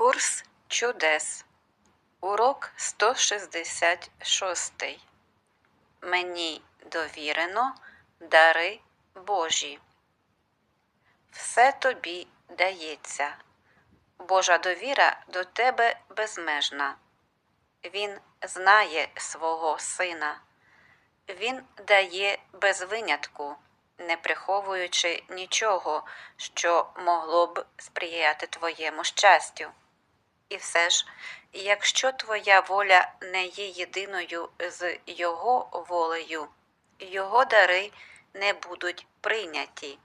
Курс чудес. Урок 166. Мені довірено дари Божі. Все тобі дається. Божа довіра до тебе безмежна. Він знає свого сина. Він дає без винятку, не приховуючи нічого, що могло б сприяти твоєму щастю. І все ж, якщо твоя воля не є єдиною з Його волею, Його дари не будуть прийняті.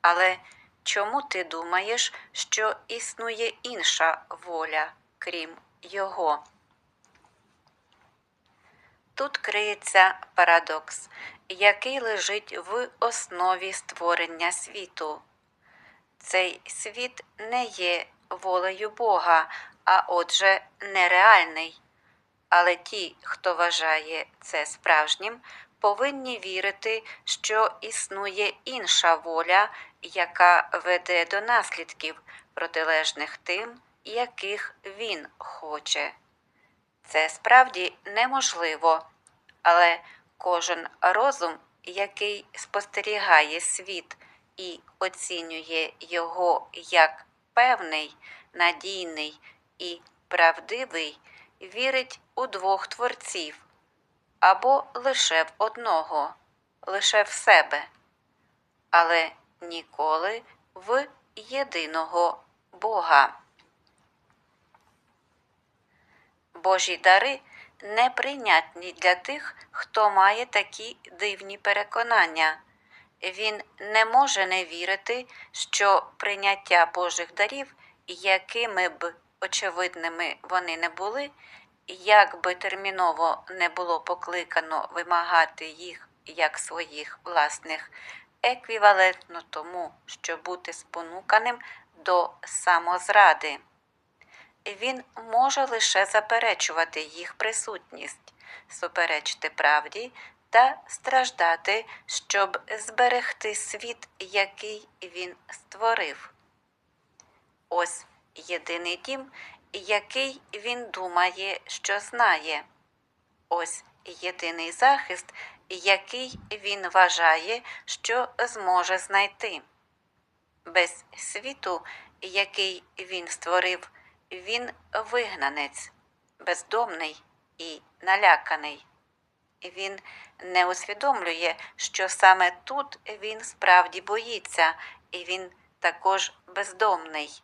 Але чому ти думаєш, що існує інша воля, крім Його? Тут криється парадокс, який лежить в основі створення світу. Цей світ не є волею Бога, а отже, нереальний. Але ті, хто вважає це справжнім, повинні вірити, що існує інша воля, яка веде до наслідків, протилежних тим, яких він хоче. Це справді неможливо, але кожен розум, який спостерігає світ і оцінює його як певний, надійний і правдивий, вірить у двох творців або лише в одного, лише в себе, але ніколи в єдиного Бога. Божі дари неприйнятні для тих, хто має такі дивні переконання. Він не може не вірити, що прийняття Божих дарів, якими б очевидними вони не були, як би терміново не було покликано вимагати їх як своїх власних, еквівалентно тому, щоб бути спонуканим до самозради. Він може лише заперечувати їх присутність, суперечити правді та страждати, щоб зберегти світ, який він створив. Ось єдиний дім, який він думає, що знає. Ось єдиний захист, який він вважає, що зможе знайти. Без світу, який він створив, він вигнанець, бездомний і наляканий. Він не усвідомлює, що саме тут він справді боїться, і він також бездомний,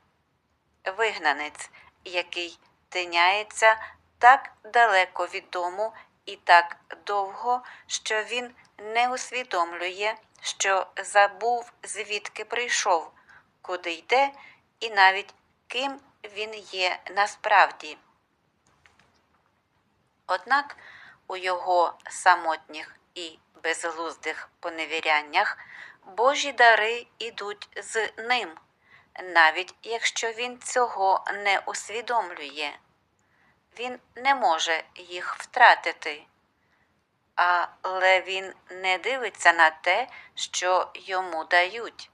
вигнанець, який тиняється так далеко від дому і так довго, що він не усвідомлює, що забув, звідки прийшов, куди йде, і навіть ким він є насправді. Однак у його самотніх і безглуздих поневіряннях Божі дари ідуть з ним, навіть якщо він цього не усвідомлює. Він не може їх втратити, але він не дивиться на те, що йому дають.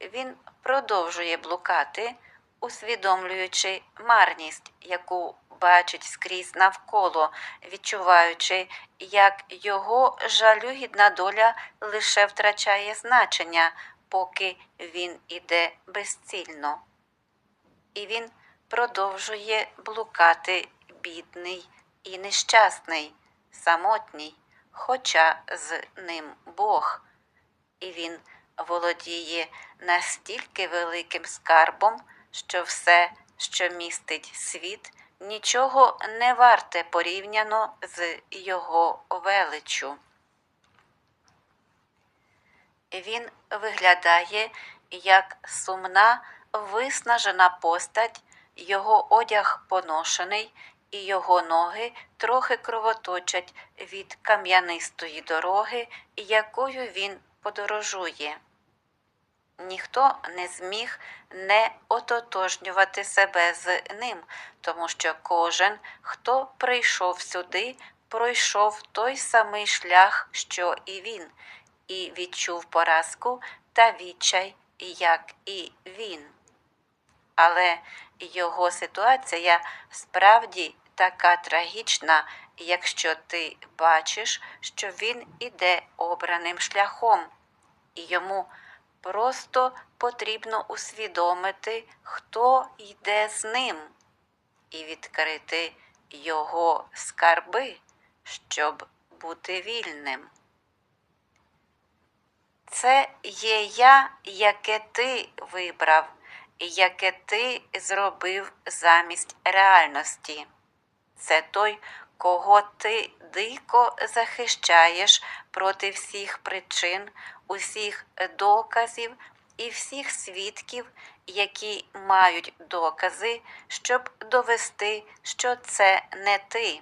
Він продовжує блукати усвідомлюючи марність, яку бачить скрізь навколо, відчуваючи, як його жалюгідна доля лише втрачає значення, поки він іде безцільно. І він продовжує блукати бідний і нещасний, самотній, хоча з ним Бог. І він володіє настільки великим скарбом що все, що містить світ, нічого не варте порівняно з його величу. Він виглядає як сумна, виснажена постать, його одяг поношений, і його ноги трохи кровоточать від кам'янистої дороги, якою він подорожує ніхто не зміг не ототожнювати себе з ним, тому що кожен, хто прийшов сюди, пройшов той самий шлях, що і він, і відчув поразку та відчай, як і він. але його ситуація справді така трагічна, якщо ти бачиш, що він іде обраним шляхом, і йому просто потрібно усвідомити, хто йде з ним, і відкрити його скарби, щоб бути вільним. Це є я, яке ти вибрав, яке ти зробив замість реальності. Це той, кого ти дико захищаєш проти всіх причин, усіх доказів і всіх свідків, які мають докази, щоб довести, що це не ти.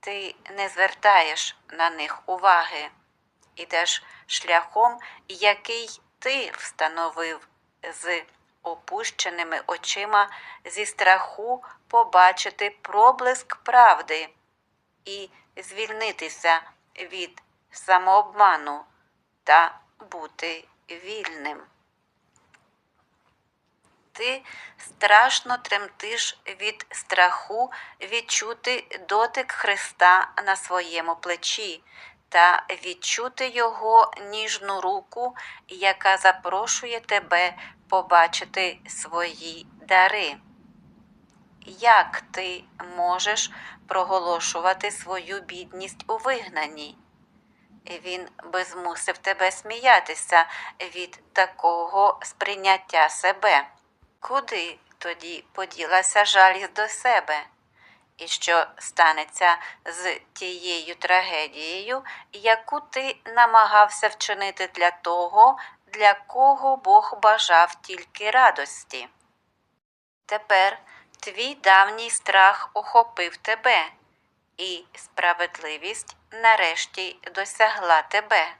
Ти не звертаєш на них уваги, ідеш шляхом, який ти встановив з опущеними очима зі страху побачити проблиск правди і звільнитися від самообману та бути вільним. Ти страшно тремтиш від страху відчути дотик Христа на своєму плечі та відчути Його ніжну руку, яка запрошує тебе побачити свої дари. Як ти можеш проголошувати свою бідність у вигнанні? Він би змусив тебе сміятися від такого сприйняття себе. Куди тоді поділася жалість до себе? І що станеться з тією трагедією, яку ти намагався вчинити для того, для кого Бог бажав тільки радості? Тепер твій давній страх охопив тебе, і справедливість нарешті досягла тебе.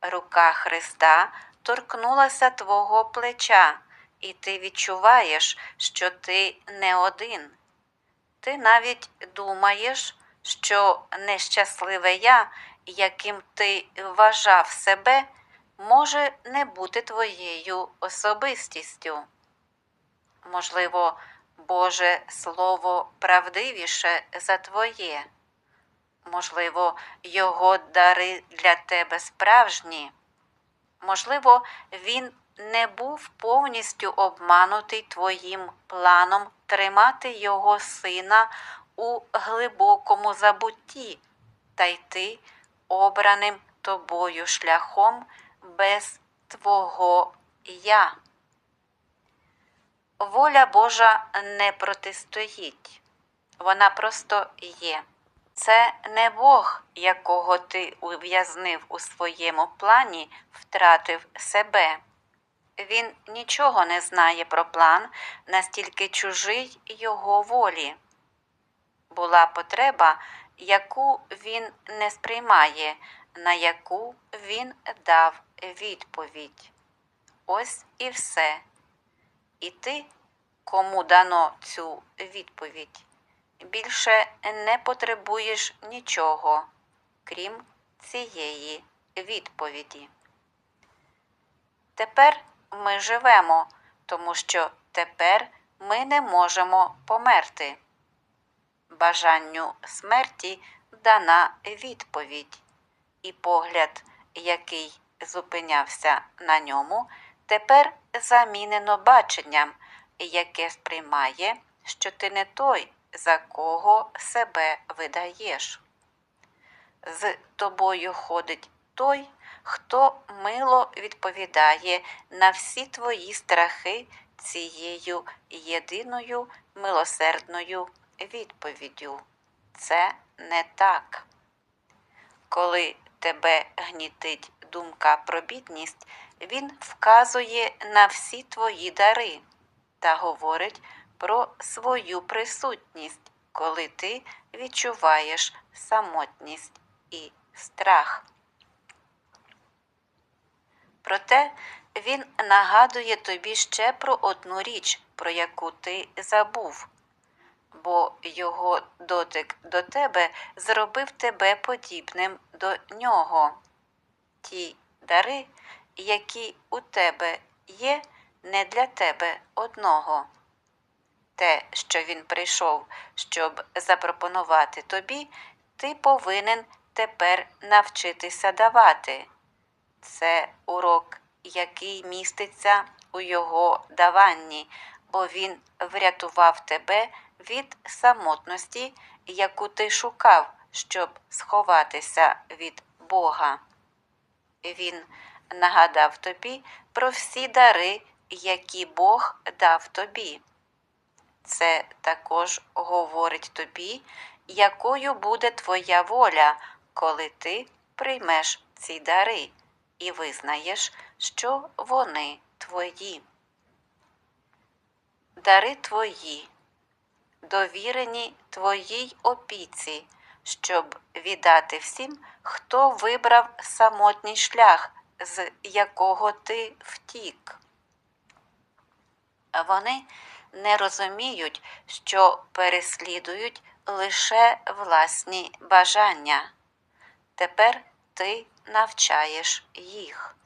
Рука Христа торкнулася твого плеча, і ти відчуваєш, що ти не один. Ти навіть думаєш, що нещасливе я, яким ти вважав себе, може не бути твоєю особистістю. Можливо, Боже Слово правдивіше за твоє. Можливо, Його дари для тебе справжні. Можливо, він не був повністю обманутий твоїм планом тримати його сина у глибокому забутті та йти обраним тобою шляхом без твого я. Воля Божа не протистоїть, вона просто є. Це не Бог, якого ти ув'язнив у своєму плані, втратив себе. Він нічого не знає про план, настільки чужий його волі. Була потреба, яку він не сприймає, на яку він дав відповідь. Ось і все. І ти, кому дано цю відповідь, більше не потребуєш нічого, крім цієї відповіді. Тепер ми живемо, тому що тепер ми не можемо померти. Бажанню смерті дана відповідь, і погляд, який зупинявся на ньому, тепер замінено баченням, яке сприймає, що ти не той, за кого себе видаєш. З тобою ходить той, хто мило відповідає на всі твої страхи цією єдиною милосердною відповіддю. Це не так. Коли тебе гнітить думка про бідність, він вказує на всі твої дари та говорить про свою присутність, коли ти відчуваєш самотність і страх. Проте він нагадує тобі ще про одну річ, про яку ти забув, бо його дотик до тебе зробив тебе подібним до нього. Ті дари, які у тебе є, не для тебе одного. Те, що він прийшов, щоб запропонувати тобі, ти повинен тепер навчитися давати. Це урок, який міститься у його даванні, бо він врятував тебе від самотності, яку ти шукав, щоб сховатися від Бога. Він нагадав тобі про всі дари, які Бог дав тобі. Це також говорить тобі, якою буде твоя воля, коли ти приймеш ці дари і визнаєш, що вони твої. Дари твої, довірені твоїй опіці, щоб віддати всім, хто вибрав самотній шлях, з якого ти втік. Вони не розуміють, що переслідують лише власні бажання. Тепер ти навчаєш їх,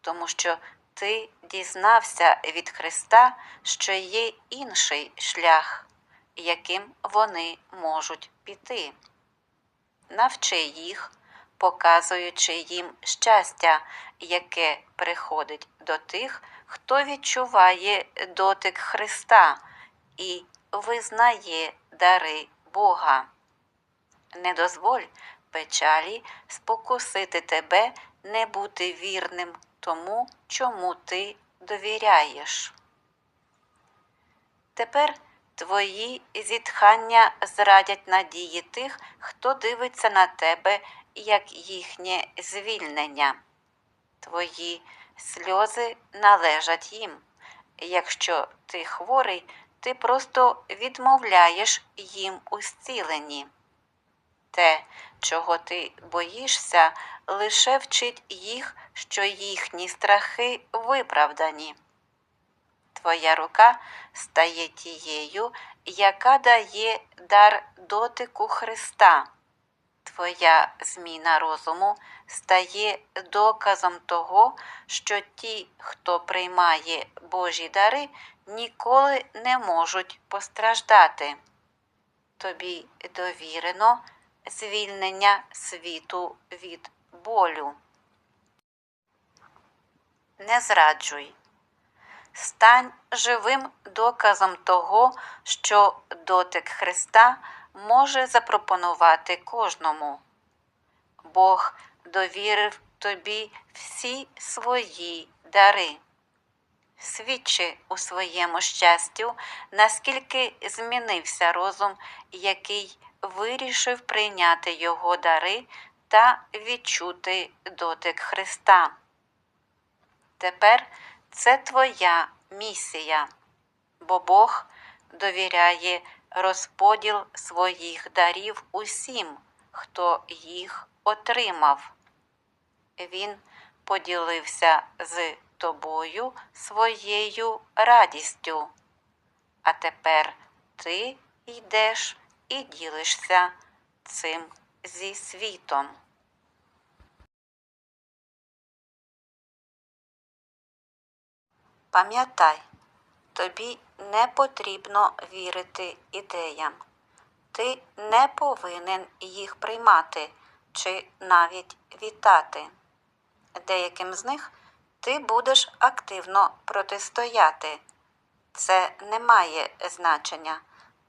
тому що ти дізнався від Христа, що є інший шлях, яким вони можуть піти. Навчи їх, показуючи їм щастя, яке приходить до тих, хто відчуває дотик Христа і визнає дари Бога. Не дозволь печалі спокусити тебе не бути вірним тому, чому ти довіряєш. Тепер твої зітхання зрадять надії тих, хто дивиться на тебе як їхнє звільнення. Твої сльози належать їм. Якщо ти хворий, ти просто відмовляєш їм у зціленні. Те, чого ти боїшся, лише вчить їх, що їхні страхи виправдані. Твоя рука стає тією, яка дає дар дотику Христа. Твоя зміна розуму стає доказом того, що ті, хто приймає Божі дари, ніколи не можуть постраждати. Тобі довірено звільнення світу від болю. Не зраджуй. Стань живим доказом того, що дотик Христа може запропонувати кожному. Бог довірив тобі всі свої дари. Свідчи у своєму щастю, наскільки змінився розум, який вирішив прийняти його дари та відчути дотик Христа. Тепер це твоя місія, бо Бог довіряє розподіл своїх дарів усім, хто їх отримав. Він поділився з тобою своєю радістю. А тепер ти йдеш і ділишся цим зі світом. Пам'ятай, тобі не потрібно вірити ідеям. Ти не повинен їх приймати чи навіть вітати. Деяким з них ти будеш активно протистояти. Це не має значення